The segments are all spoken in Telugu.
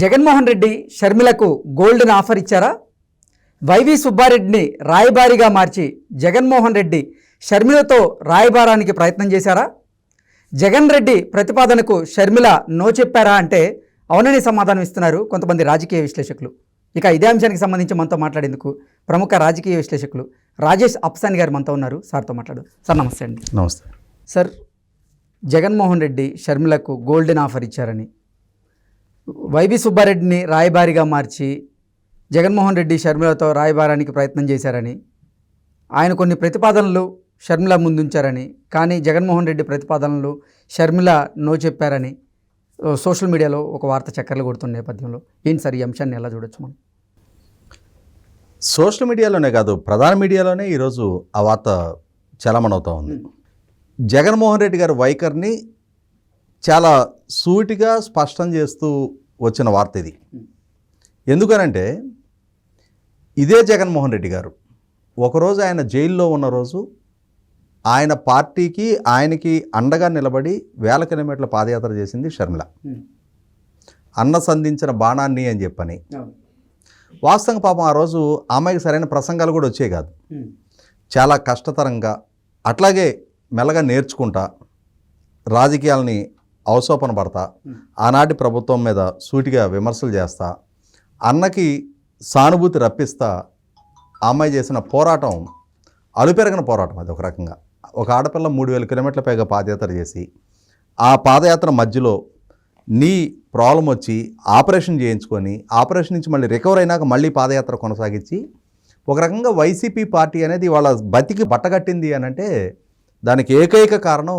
జగన్మోహన్ రెడ్డి షర్మిలకు గోల్డెన్ ఆఫర్ ఇచ్చారా? వైవి సుబ్బారెడ్డిని రాయబారిగా మార్చి జగన్మోహన్ రెడ్డి షర్మిలతో రాయబారానికి ప్రయత్నం చేశారా? జగన్ రెడ్డి ప్రతిపాదనకు షర్మిల నో చెప్పారా అంటే అవునని సమాధానం ఇస్తున్నారు కొంతమంది రాజకీయ విశ్లేషకులు. ఇక ఇదే అంశానికి సంబంధించి మనతో మాట్లాడేందుకు ప్రముఖ రాజకీయ విశ్లేషకులు రాజేష్ అప్సాని గారు మనతో ఉన్నారు. సార్తో మాట్లాడు సార్ నమస్తే అండి. నమస్తే. సార్ జగన్మోహన్ రెడ్డి షర్మిలకు గోల్డెన్ ఆఫర్ ఇచ్చారని వైవి సుబ్బారెడ్డిని రాయబారిగా మార్చి జగన్మోహన్ రెడ్డి షర్మిలతో రాయబారానికి ప్రయత్నం చేశారని ఆయన కొన్ని ప్రతిపాదనలు షర్మిల ముందుంచారని కానీ జగన్మోహన్ రెడ్డి ప్రతిపాదనలు షర్మిల నో చెప్పారని సోషల్ మీడియాలో ఒక వార్త చక్కర్లు కొడుతున్న నేపథ్యంలో. ఏంటి సార్ ఈ అంశాన్ని ఎలా చూడొచ్చు మనం? సోషల్ మీడియాలోనే కాదు ప్రధాన మీడియాలోనే ఈరోజు ఆ వార్త చలమణవుతూ ఉంది. జగన్మోహన్ రెడ్డి గారి వైఖరిని చాలా సూటిగా స్పష్టం చేస్తూ వచ్చిన వార్త ఇది. ఎందుకనంటే ఇదే జగన్మోహన్ రెడ్డి గారు. ఒకరోజు ఆయన జైల్లో ఉన్న రోజు ఆయన పార్టీకి ఆయనకి అండగా నిలబడి వేల కిలోమీటర్ల పాదయాత్ర చేసింది షర్మిల. అన్న సంధించిన బాణాన్ని అని చెప్పని. వాస్తవంగా పాపం ఆ రోజు అమ్మాయికి సరైన ప్రసంగాలు కూడా వచ్చే కాదు. చాలా కష్టతరంగా అట్లాగే మెల్లగా నేర్చుకుంటా రాజకీయాలని అవసోపన పడతా. ఆనాటి ప్రభుత్వం మీద సూటిగా విమర్శలు చేస్తా. అన్నకి సానుభూతి రప్పిస్తా. అమ్మాయి చేసిన పోరాటం అలుపెరగని పోరాటం అది ఒక రకంగా. ఒక ఆడపిల్ల మూడు వేల కిలోమీటర్ల పైగా పాదయాత్ర చేసి ఆ పాదయాత్ర మధ్యలో నీ ప్రాబ్లం వచ్చి ఆపరేషన్ చేయించుకొని ఆపరేషన్ నుంచి మళ్ళీ రికవర్ అయినాక మళ్ళీ పాదయాత్ర కొనసాగించి ఒక రకంగా వైసీపీ పార్టీ అనేది వాళ్ళ బతికి బట్టగట్టింది అని అంటే దానికి ఏకైక కారణం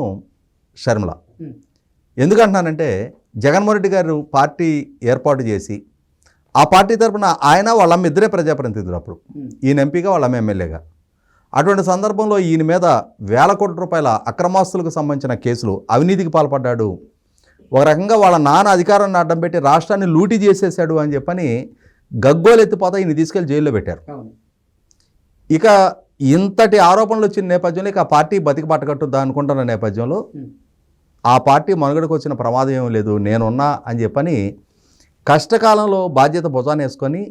షర్మిల ఎందుకంటున్నానంటే జగన్మోహన్ రెడ్డి గారు పార్టీ ఏర్పాటు చేసి ఆ పార్టీ తరపున ఆయన వాళ్ళ అమ్మ ఇద్దరే ప్రజాప్రతినిధులు అప్పుడు. ఈయన ఎంపీగా వాళ్ళ అమ్మ ఎమ్మెల్యేగా. అటువంటి సందర్భంలో ఈయన మీద వేల కోట్ల రూపాయల అక్రమాస్తులకు సంబంధించిన కేసులు అవినీతికి పాల్పడ్డాడు. ఒక రకంగా వాళ్ళ నాన్న అధికారాన్ని అడ్డం పెట్టి రాష్ట్రాన్ని లూటీ చేసేసాడు అని చెప్పని గగ్గోలు ఎత్తిపోతా ఈయన తీసుకెళ్ళి జైల్లో పెట్టారు. ఇక ఇంతటి ఆరోపణలు వచ్చిన నేపథ్యంలో ఇక ఆ పార్టీ బతికి పట్టగట్టుద్దా అనుకుంటున్న నేపథ్యంలో ఆ పార్టీ మనుగడకు వచ్చిన ప్రమాదం ఏం లేదు నేనున్నా అని చెప్పని కష్టకాలంలో బాధ్యత భుజాన్ని వేసుకొని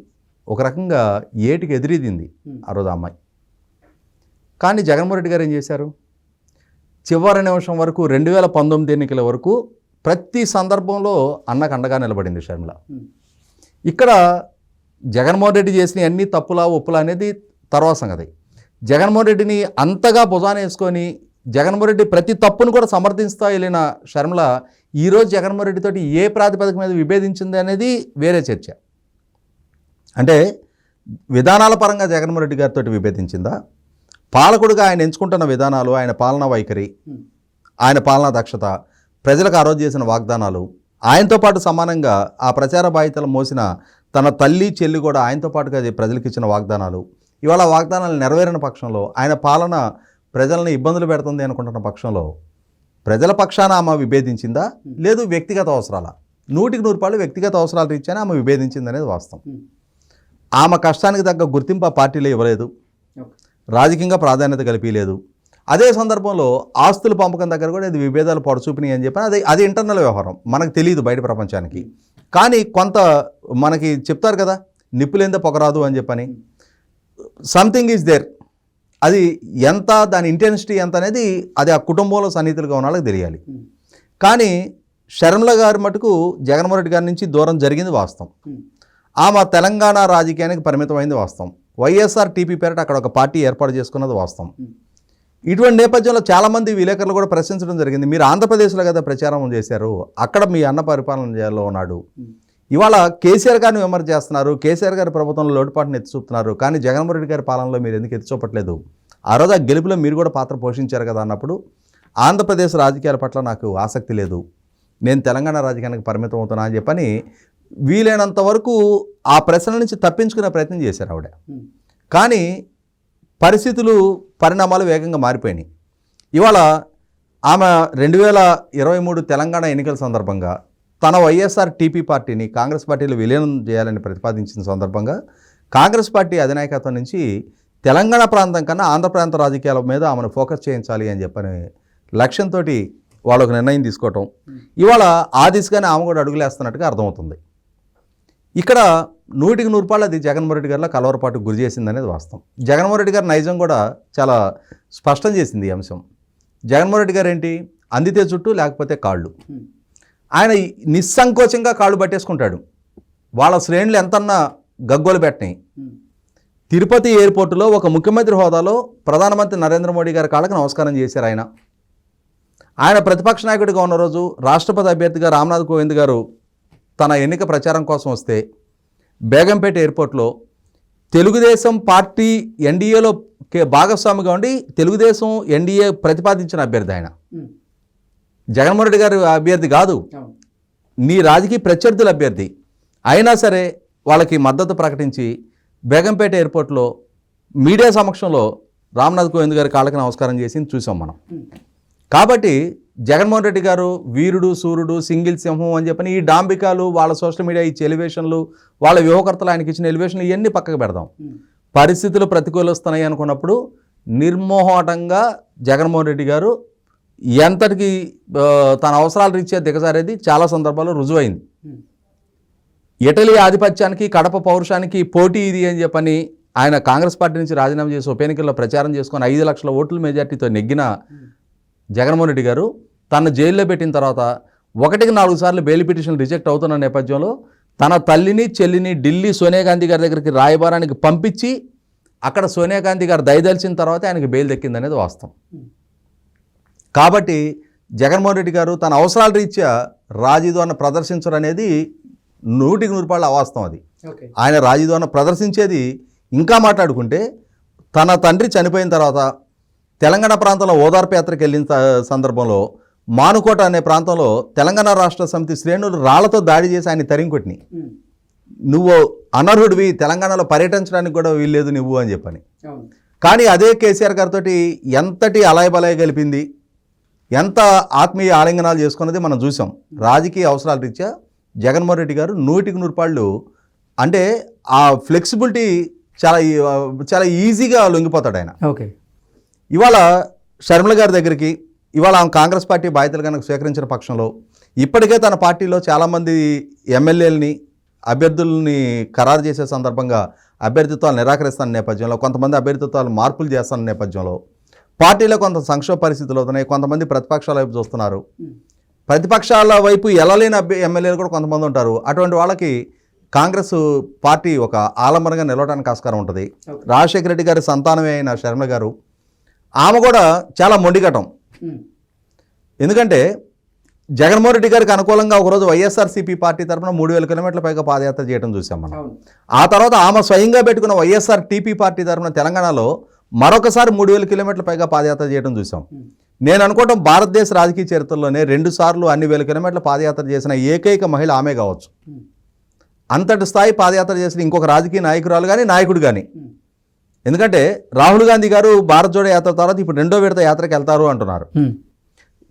ఒక రకంగా ఏటికి ఎదిరిదింది ఆ రోజు అమ్మాయి. కానీ జగన్మోహన్ రెడ్డి గారు ఏం చేశారు? చివరి నిమిషం వరకు రెండు వేల పంతొమ్మిది ఎన్నికల వరకు ప్రతి సందర్భంలో అన్నకు అండగా నిలబడింది షర్మిల. ఇక్కడ జగన్మోహన్ రెడ్డి చేసిన అన్ని తప్పులా ఒప్పులా అనేది తర్వాత సంగతి జగన్మోహన్ రెడ్డిని అంతగా భుజాన వేసుకొని జగన్మోహన్ రెడ్డి ప్రతి తప్పును కూడా సమర్థిస్తా వెళ్ళిన షర్మిల ఈరోజు జగన్మోహన్ రెడ్డితోటి ఏ ప్రాతిపదిక మీద విభేదించింది అనేది వేరే చర్చ. అంటే విధానాల పరంగా జగన్మోహన్ రెడ్డి గారితో విభేదించిందా? పాలకుడుగా ఆయన ఎంచుకుంటున్న విధానాలు ఆయన పాలనా వైఖరి ఆయన పాలనా దక్షత ప్రజలకు ఆ రోజు చేసిన వాగ్దానాలు ఆయనతో పాటు సమానంగా ఆ ప్రచార బాధ్యతలు మోసిన తన తల్లి చెల్లి కూడా ఆయనతో పాటుగా అది ప్రజలకు ఇచ్చిన వాగ్దానాలు ఇవాళ వాగ్దానాలు నెరవేరిన పక్షంలో ఆయన పాలన ప్రజలను ఇబ్బందులు పెడుతుంది అనుకుంటున్న పక్షంలో ప్రజల పక్షాన ఆమె విభేదించిందా? లేదు వ్యక్తిగత అవసరాల? నూటికి నూరు రూపాయలు వ్యక్తిగత అవసరాలు రీత్యానే ఆమె విభేదించింది అనేది వాస్తవం ఆమె కష్టానికి తగ్గ గుర్తింపు ఆ పార్టీలో ఇవ్వలేదు. రాజకీయంగా ప్రాధాన్యత కల్పించలేదు అదే సందర్భంలో ఆస్తుల పంపకం దగ్గర కూడా ఇది విభేదాలు పొడచూపినాయి అని చెప్పి అది అది ఇంటర్నల్ వ్యవహారం. మనకు తెలియదు బయట ప్రపంచానికి. కానీ కొంత మనకి చెప్తారు కదా నిప్పులేందే పొగరాదు అని చెప్పని. సంథింగ్ ఈజ్ దేర్ అది ఎంత దాని ఇంటెన్సిటీ ఎంత అనేది అది ఆ కుటుంబంలో సన్నిహితులుగా ఉన్న వాళ్ళకి తెలియాలి. కానీ షర్మిల గారి మటుకు జగన్మోహన్ రెడ్డి గారి నుంచి దూరం జరిగింది వాస్తవం. ఆమె తెలంగాణ రాజకీయానికి పరిమితమైంది వాస్తవం. వైఎస్ఆర్ టీపీ పేరిట అక్కడ ఒక పార్టీ ఏర్పాటు చేసుకున్నది వాస్తవం. ఇటువంటి నేపథ్యంలో చాలామంది విలేకరులు కూడా ప్రశ్నించడం జరిగింది. మీరు ఆంధ్రప్రదేశ్లో కదా ప్రచారం చేశారు. అక్కడ మీ అన్న పరిపాలన చేయాలో ఉన్నాడు. ఇవాళ కేసీఆర్ గారిని విమర్శ చేస్తున్నారు కేసీఆర్ గారి ప్రభుత్వంలో లోటుపాటును ఎత్తి చూపుతున్నారు. కానీ జగన్మోహన్ రెడ్డి గారి పాలనలో మీరు ఎందుకు ఎత్తి చూపట్లేదు? ఆ రోజు ఆ గెలుపులో మీరు కూడా పాత్ర పోషించారు కదా అన్నప్పుడు ఆంధ్రప్రదేశ్ రాజకీయాల పట్ల నాకు ఆసక్తి లేదు. నేను తెలంగాణ రాజకీయానికి పరిమితం అవుతున్నా అని చెప్పని వీలైనంత వరకు ఆ ప్రశ్నల నుంచి తప్పించుకునే ప్రయత్నం చేశారు ఆవిడ. కానీ పరిస్థితులు పరిణామాలు వేగంగా మారిపోయినాయి. ఇవాళ ఆమె రెండు వేల ఇరవై మూడు తెలంగాణ ఎన్నికల సందర్భంగా తన వైఎస్ఆర్ టీపీ పార్టీని కాంగ్రెస్ పార్టీలో విలీనం చేయాలని ప్రతిపాదించిన సందర్భంగా కాంగ్రెస్ పార్టీ అధినాయకత్వం నుంచి తెలంగాణ ప్రాంతం కన్నా ఆంధ్ర ప్రాంత రాజకీయాల మీద ఆమెను ఫోకస్ చేయించాలి అని చెప్పని లక్ష్యంతో వాళ్ళు ఒక నిర్ణయం తీసుకోవటం. ఇవాళ ఆ దిశగానే ఆమె కూడా అడుగులేస్తున్నట్టుగా అర్థమవుతుంది. ఇక్కడ నూటికి నూరు రూపాయలు అది జగన్మోహన్ రెడ్డి గారిలో కలవరపాటు గురి చేసింది అనేది వాస్తవం. జగన్మోహన్ రెడ్డి గారి నైజం కూడా చాలా స్పష్టం చేసింది ఈ అంశం. జగన్మోహన్ రెడ్డి గారు ఏంటి అందితే చుట్టూ లేకపోతే కాళ్ళు. ఆయన నిస్సంకోచంగా కాళ్ళు పట్టేసుకుంటాడు. వాళ్ళ శ్రేణులు ఎంతన్నా గగ్గోలు పెట్టినాయి. తిరుపతి ఎయిర్పోర్టులో ఒక ముఖ్యమంత్రి హోదాలో ప్రధానమంత్రి నరేంద్ర మోడీ గారి కాళ్ళకు నమస్కారం చేశారు ఆయన. ఆయన ప్రతిపక్ష నాయకుడిగా ఉన్న రోజు రాష్ట్రపతి అభ్యర్థిగా రామ్నాథ్ కోవింద్ గారు తన ఎన్నిక ప్రచారం కోసం వస్తే బేగంపేట ఎయిర్పోర్ట్లో తెలుగుదేశం పార్టీ ఎన్డీఏలో భాగస్వామిగా ఉండి తెలుగుదేశం ఎన్డీఏ ప్రతిపాదించిన అభ్యర్థి ఆయన. జగన్మోహన్ రెడ్డి గారి అభ్యర్థి కాదు. నీ రాజకీయ ప్రత్యర్థుల అభ్యర్థి. అయినా సరే వాళ్ళకి మద్దతు ప్రకటించి బేగంపేట ఎయిర్పోర్ట్లో మీడియా సమక్షంలో రామ్నాథ్ కోవింద్ గారి కాళ్ళకి నమస్కారం చేసి చూసాం మనం. కాబట్టి జగన్మోహన్ రెడ్డి గారు వీరుడు సూర్యుడు సింగిల్ సింహం అని చెప్పని ఈ డాంబికాలు వాళ్ళ సోషల్ మీడియా ఇచ్చే ఎలివేషన్లు వాళ్ళ వ్యూహకర్తలు ఆయనకి ఇచ్చిన ఎలివేషన్లు ఇవన్నీ పక్కకు పెడదాం. పరిస్థితులు ప్రతికూలిస్తున్నాయి అనుకున్నప్పుడు నిర్మోహటంగా జగన్మోహన్ రెడ్డి గారు ఎంతటికి తన అవసరాలు రీత్యా దిగజారేది చాలా సందర్భాల్లో రుజువైంది. ఇటలీ ఆధిపత్యానికి కడప పౌరుషానికి పోటీ ఇది అని చెప్పని ఆయన కాంగ్రెస్ పార్టీ నుంచి రాజీనామా చేసి ఉప ఎన్నికల్లో ప్రచారం చేసుకొని ఐదు లక్షల ఓట్ల మెజార్టీతో నెగ్గిన జగన్మోహన్ రెడ్డి గారు తన జైల్లో పెట్టిన తర్వాత ఒకటికి నాలుగు సార్లు బెయిల్ పిటిషన్ రిజెక్ట్ అవుతున్న నేపథ్యంలో తన తల్లిని చెల్లిని ఢిల్లీ సోనియా గాంధీ గారి దగ్గరికి రాయబారానికి పంపించి అక్కడ సోనియా గాంధీ గారు దయదలిచిన తర్వాత ఆయనకి బెయిల్ దక్కిందనేది వాస్తవం. కాబట్టి జగన్మోహన్ రెడ్డి గారు తన అవసరాల రీత్యా రాజీదోన ప్రదర్శించడం అనేది నూటికి నూరు రూపాయల అవాస్తవం అది. ఆయన రాజీదోన ప్రదర్శించేది ఇంకా మాట్లాడుకుంటే తన తండ్రి చనిపోయిన తర్వాత తెలంగాణ ప్రాంతంలో ఓదార్పు యాత్రకు వెళ్ళిన సందర్భంలో మానుకోట అనే ప్రాంతంలో తెలంగాణ రాష్ట్ర సమితి శ్రేణులు రాళ్ళతో దాడి చేసి ఆయన తరిమికొట్టినాయి నువ్వు అనర్హుడివి తెలంగాణలో పర్యటించడానికి కూడా వీల్లేదు నువ్వు అని చెప్పని. కానీ అదే కేసీఆర్ గారితో ఎంతటి అలయబలయ గలిపింది? ఎంత ఆత్మీయ ఆలింగనాలు చేసుకున్నది మనం చూసాం. రాజకీయ అవసరాల రీత్యా జగన్మోహన్ రెడ్డి గారు నూటికి నూరు పాళ్ళు అంటే ఆ ఫ్లెక్సిబిలిటీ చాలా ఈ- చాలా ఈజీగా లొంగిపోతాడు ఆయన. ఓకే. ఇవాళ షర్మిల గారి దగ్గరికి ఇవాళ ఆమె కాంగ్రెస్ పార్టీ బాధ్యతలు కనుక స్వీకరించిన పక్షంలో ఇప్పటికే తన పార్టీలో చాలామంది ఎమ్మెల్యేలని అభ్యర్థుల్ని ఖరారు చేసే సందర్భంగా అభ్యర్థిత్వాలు నిరాకరిస్తున్న నేపథ్యంలో కొంతమంది అభ్యర్థిత్వాలు మార్పులు చేస్తున్న నేపథ్యంలో పార్టీలో కొంత సంక్షోభ పరిస్థితులు అవుతున్నాయి. కొంతమంది ప్రతిపక్షాల వైపు చూస్తున్నారు. ప్రతిపక్షాల వైపు ఎలలేని అభ్య ఎమ్మెల్యేలు కూడా కొంతమంది ఉంటారు. అటువంటి వాళ్ళకి కాంగ్రెస్ పార్టీ ఒక ఆలంబనగా నిలవడానికి ఆస్కారం ఉంటుంది. రాజశేఖర రెడ్డి గారి సంతానమే అయిన శర్మ గారు ఆమె కూడా చాలా మొండిగటం ఎందుకంటే జగన్మోహన్ రెడ్డి గారికి అనుకూలంగా ఒకరోజు వైఎస్ఆర్సీపీ పార్టీ తరఫున మూడు వేల కిలోమీటర్ల పైగా పాదయాత్ర చేయడం చూసాం మనం. ఆ తర్వాత ఆమె స్వయంగా పెట్టుకున్న వైఎస్ఆర్ టీపీ పార్టీ తరఫున తెలంగాణలో మరొకసారి మూడు వేల కిలోమీటర్ల పైగా పాదయాత్ర చేయడం చూసాం. నేను అనుకోవటం భారతదేశ రాజకీయ చరిత్రలోనే రెండు సార్లు అన్ని వేల కిలోమీటర్ల పాదయాత్ర చేసిన ఏకైక మహిళ ఆమె కావచ్చు. అంతటి స్థాయి పాదయాత్ర చేసిన ఇంకొక రాజకీయ నాయకురాలు కానీ నాయకుడు కానీ ఎందుకంటే రాహుల్ గాంధీ గారు భారత్ జోడో యాత్ర తర్వాత ఇప్పుడు రెండో విడత యాత్రకు వెళ్తారు అంటున్నారు.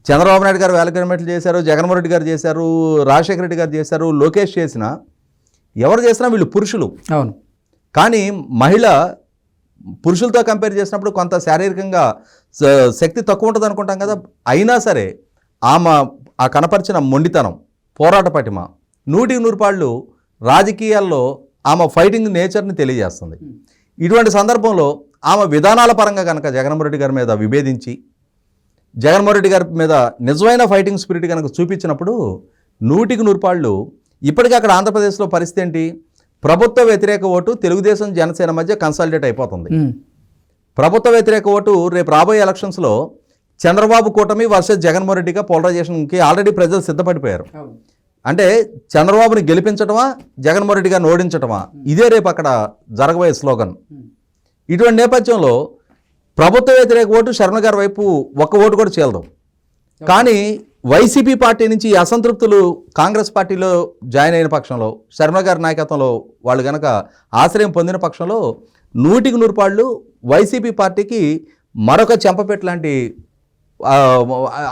చంద్రబాబు నాయుడు గారు వేల కిలోమీటర్లు చేశారు జగన్మోహన్ రెడ్డి గారు చేశారు రాజశేఖర రెడ్డి గారు చేశారు లోకేష్ చేసిన ఎవరు చేసినా వీళ్ళు పురుషులు. అవును. కానీ మహిళ పురుషులతో కంపేర్ చేసినప్పుడు కొంత శారీరకంగా శక్తి తక్కువ ఉంటుంది అనుకుంటాం కదా అయినా సరే ఆమె ఆ కనపరిచిన మొండితనం పోరాట పటిమ నూటికి నూరు పాళ్ళు రాజకీయాల్లో ఆమె ఫైటింగ్ నేచర్ని తెలియజేస్తుంది. ఇటువంటి సందర్భంలో ఆమె విధానాల పరంగా కనుక జగన్మోహన్ రెడ్డి గారి మీద విభేదించి జగన్మోహన్ రెడ్డి గారి మీద నిజమైన ఫైటింగ్ స్పిరిట్ కనుక చూపించినప్పుడు నూటికి నూరు పాళ్ళు ఇప్పటికీ అక్కడ ఆంధ్రప్రదేశ్లో పరిస్థితి ఏంటి? ప్రభుత్వ వ్యతిరేక ఓటు తెలుగుదేశం జనసేన మధ్య కన్సాలిడేట్ అయిపోతుంది. ప్రభుత్వ వ్యతిరేక ఓటు రేపు రాబోయే ఎలక్షన్స్లో చంద్రబాబు కూటమి వర్సెస్ జగన్మోహన్ రెడ్డిగా పోలరైజేషన్కి ఆల్రెడీ ప్రజలు సిద్ధపడిపోయారు. అంటే చంద్రబాబుని గెలిపించటమా జగన్మోహన్ రెడ్డి గారిని ఓడించటమా ఇదే రేపు అక్కడ జరగబోయే స్లోగన్ ఇటువంటి నేపథ్యంలో ప్రభుత్వ వ్యతిరేక ఓటు శర్మ గారి వైపు ఒక్క ఓటు కూడా చేయదు కానీ వైసీపీ పార్టీ నుంచి అసంతృప్తులు కాంగ్రెస్ పార్టీలో జాయిన్ అయిన పక్షంలో శర్మ గారి నాయకత్వంలో వాళ్ళు కనుక ఆశ్రయం పొందిన పక్షంలో నూటికి నూరు పాళ్ళు వైసీపీ పార్టీకి మరొక చెంపపెట్ లాంటి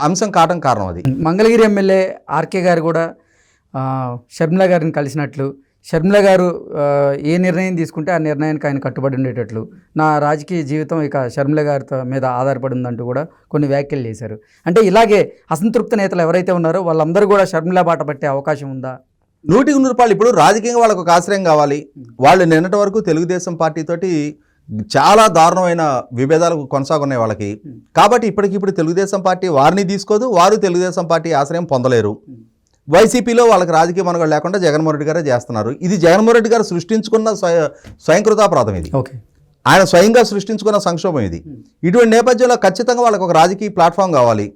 అంశం కావడం కారణం అది. మంగళగిరి ఎమ్మెల్యే ఆర్కే గారు కూడా షర్మిల గారిని కలిసినట్లు షర్మిల గారు ఏ నిర్ణయం తీసుకుంటే ఆ నిర్ణయానికి ఆయన కట్టుబడి ఉండేటట్లు. నా రాజకీయ జీవితం ఇక షర్మిల గారితో మీద ఆధారపడి ఉందంటూ కూడా కొన్ని వ్యాఖ్యలు చేశారు. అంటే ఇలాగే అసంతృప్త నేతలు ఎవరైతే ఉన్నారో వాళ్ళందరూ కూడా షర్మిల బాట పట్టే అవకాశం ఉందా? నూటికి నూరు రూపాయలు ఇప్పుడు రాజకీయంగా వాళ్ళకు ఒక ఆశ్రయం కావాలి. వాళ్ళు నిన్నటి వరకు తెలుగుదేశం పార్టీ తోటి చాలా దారుణమైన విభేదాలు కొనసాగున్నాయి వాళ్ళకి. కాబట్టి ఇప్పటికిప్పుడు తెలుగుదేశం పార్టీ వారిని తీసుకోదు వారు తెలుగుదేశం పార్టీ ఆశ్రయం పొందలేరు. వైసీపీలో వాళ్ళకి రాజకీయ మనుగడ లేకుండా జగన్మోహన్ రెడ్డి గారే చేస్తున్నారు. ఇది జగన్మోహన్ రెడ్డి గారు సృష్టించుకున్న స్వయ స్వయంకృతాపరాధం ఇది. ఓకే. ఆయన స్వయంగా సృష్టించుకున్న సంక్షోభం ఇది. ఇటువంటి నేపథ్యంలో ఖచ్చితంగా వాళ్ళకి ఒక రాజకీయ ప్లాట్ఫామ్ కావాలి.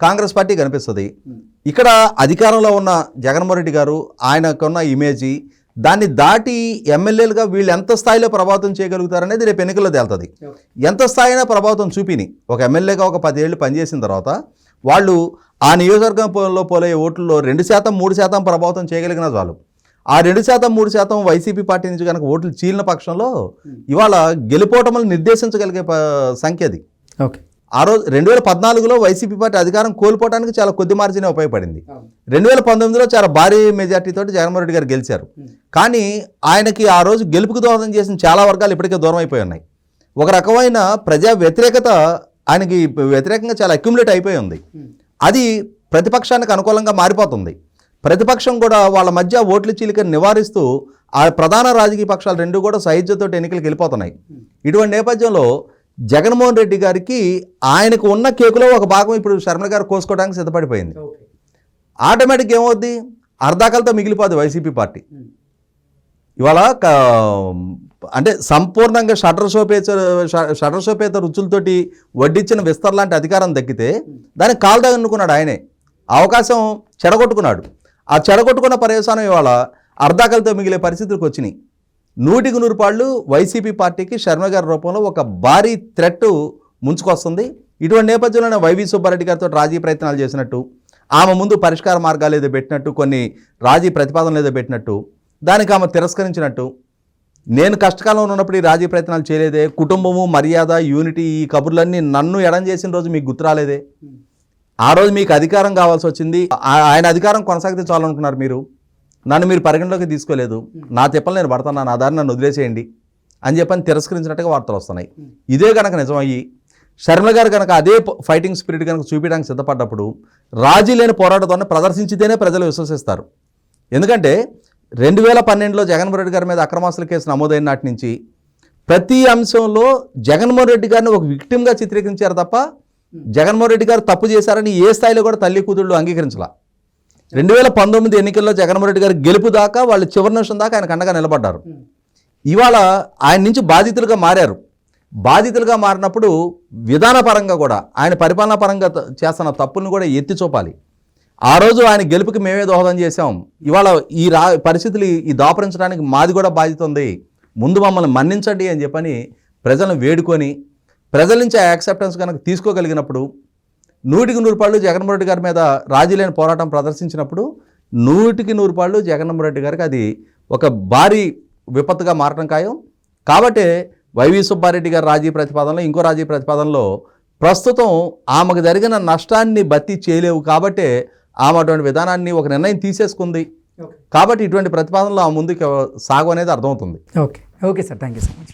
కాంగ్రెస్ పార్టీ కనిపిస్తుంది. ఇక్కడ అధికారంలో ఉన్న జగన్మోహన్ రెడ్డి గారు ఆయనకున్న ఇమేజీ దాన్ని దాటి ఎమ్మెల్యేలుగా వీళ్ళు ఎంత స్థాయిలో ప్రభావితం చేయగలుగుతారనేది రేపు ఎన్నికల్లో తేలుతుంది. ఎంత స్థాయినా ప్రభావితం చూపిని. ఒక ఎమ్మెల్యేగా ఒక పదేళ్ళు పనిచేసిన తర్వాత వాళ్ళు ఆ నియోజకవర్గంలో పోలే ఓట్లలో రెండు శాతం మూడు శాతం ప్రభావితం చేయగలిగిన చాలు ఆ రెండు శాతం మూడు శాతం వైసీపీ పార్టీ నుంచి కనుక ఓట్లు చీలిన పక్షంలో ఇవాళ గెలుపోవటములు నిర్దేశించగలిగే సంఖ్య అది. ఓకే. ఆ రోజు రెండు వేల పద్నాలుగులో వైసీపీ పార్టీ అధికారం కోల్పోవడానికి చాలా కొద్ది మార్జినే ఉపయోగపడింది. రెండు వేల పంతొమ్మిదిలో చాలా భారీ మెజార్టీతో జగన్మోహన్ రెడ్డి గారు గెలిచారు. కానీ ఆయనకి ఆ రోజు గెలుపుకు దోహదం చేసిన చాలా వర్గాలు ఇప్పటికే దూరం అయిపోయి ఉన్నాయి. ఒక రకమైన ప్రజా వ్యతిరేకత ఆయనకి వ్యతిరేకంగా చాలా అక్యుములేట్ అయిపోయి ఉంది. అది ప్రతిపక్షానికి అనుకూలంగా మారిపోతుంది. ప్రతిపక్షం కూడా వాళ్ళ మధ్య ఓట్ల చీలికను నివారిస్తూ ఆ ప్రధాన రాజకీయ పక్షాలు రెండు కూడా సహిత్యతో ఎన్నికలకు వెళ్ళిపోతున్నాయి. ఇటువంటి నేపథ్యంలో జగన్మోహన్ రెడ్డి గారికి ఆయనకు ఉన్న కేకులో ఒక భాగం ఇప్పుడు శర్మ గారు కోసుకోవడానికి సిద్ధపడిపోయింది. ఆటోమేటిక్ ఏమవుద్ది? అర్ధాకలతో మిగిలిపోద్ది వైసీపీ పార్టీ. ఇవాళ అంటే సంపూర్ణంగా షటర్ సోపేత షటర్ సోపేత రుచులతోటి వడ్డించిన విస్తర్ లాంటి అధికారం దక్కితే దాన్ని కాలుదా ఆయనే. అవకాశం చెడగొట్టుకున్నాడు. ఆ చెడగొట్టుకున్న పర్యవసానం ఇవాళ అర్ధాకలతో మిగిలే పరిస్థితులకు వచ్చినాయి. నూటికి నూరు పాళ్ళు వైసీపీ పార్టీకి శర్మ గారి రూపంలో ఒక భారీ థ్రెట్ ముంచుకొస్తుంది. ఇటువంటి నేపథ్యంలోనే వైవి సుబ్బారెడ్డి గారితో రాజీ ప్రయత్నాలు చేసినట్టు ఆమె ముందు పరిష్కార మార్గాలు ఏదో పెట్టినట్టు కొన్ని రాజీ ప్రతిపాదనలు ఏదో పెట్టినట్టు దానికి ఆమె తిరస్కరించినట్టు. నేను కష్టకాలంలో ఉన్నప్పుడు ఈ రాజీ ప్రయత్నాలు చేయలేదే. కుటుంబము మర్యాద యూనిటీ ఈ కబుర్లన్నీ నన్ను ఎడం చేసిన రోజు మీకు గుర్తు రాలేదే. ఆ రోజు మీకు అధికారం కావాల్సి వచ్చింది. ఆ- ఆయన అధికారం కొనసాగితే చాలనుకున్నారు మీరు. నన్ను మీరు పరిగణలోకి తీసుకోలేదు. నా తిప్పలు నేను పడతాను. నా దారి నన్ను వదిలేసేయండి అని చెప్పని తిరస్కరించినట్టుగా వార్తలు వస్తున్నాయి. ఇదే కనుక నిజమయ్యి శర్మ గారు కనుక అదే ఫైటింగ్ స్పిరిట్ కనుక చూపించడానికి సిద్ధపడ్డప్పుడు రాజీ లేని పోరాటతోనే ప్రదర్శించితేనే ప్రజలు విశ్వసిస్తారు. ఎందుకంటే రెండు వేల పన్నెండులో జగన్మోహన్ రెడ్డి గారి మీద అక్రమాస్తుల కేసు నమోదైన నాటి నుంచి ప్రతి అంశంలో జగన్మోహన్ రెడ్డి గారిని ఒక విక్టిమ్గా చిత్రీకరించారు తప్ప జగన్మోహన్ రెడ్డి గారు తప్పు చేశారని ఏ స్థాయిలో కూడా తల్లి కూతుళ్ళు అంగీకరించాల. రెండు వేల పంతొమ్మిది ఎన్నికల్లో జగన్మోహన్ రెడ్డి గారి గెలుపు దాకా వాళ్ళు చివరి నిమిషం దాకా ఆయన కండగా నిలబడ్డారు. ఇవాళ ఆయన నుంచి బాధితులుగా మారారు. బాధితులుగా మారినప్పుడు విధానపరంగా కూడా ఆయన పరిపాలనా పరంగా చేస్తున్న తప్పులను కూడా ఎత్తి చూపాలి. ఆ రోజు ఆయన గెలుపుకి మేమే దోహదం చేశాం. ఇవాళ ఈ రా పరిస్థితులు ఈ దాపరించడానికి మాది కూడా బాధ్యత ఉంది. ముందు మమ్మల్ని మన్నించండి అని చెప్పని ప్రజలను వేడుకొని ప్రజల నుంచి ఆ యాక్సెప్టెన్స్ కనుక తీసుకోగలిగినప్పుడు నూటికి నూరు పాళ్ళు జగన్మోహన్ రెడ్డి గారి మీద రాజీ లేని పోరాటం ప్రదర్శించినప్పుడు నూటికి నూరు పాళ్ళు జగన్మోహన్ రెడ్డి గారికి అది ఒక భారీ విపత్తుగా మారడం ఖాయం. కాబట్టే వైవి సుబ్బారెడ్డి గారి రాజీ ప్రతిపాదనలో ఇంకో రాజీ ప్రతిపాదనలో ప్రస్తుతం ఆమెకు జరిగిన నష్టాన్ని భర్తీ చేయలేవు కాబట్టే ఆమె అటువంటి విధానాన్ని ఒక నిర్ణయం తీసేసుకుంది. కాబట్టి ఇటువంటి ప్రతిపాదనలో ఆ ముందుకు సాగు అనేది అర్థమవుతుంది. Okay. Okay sir. Thank you so much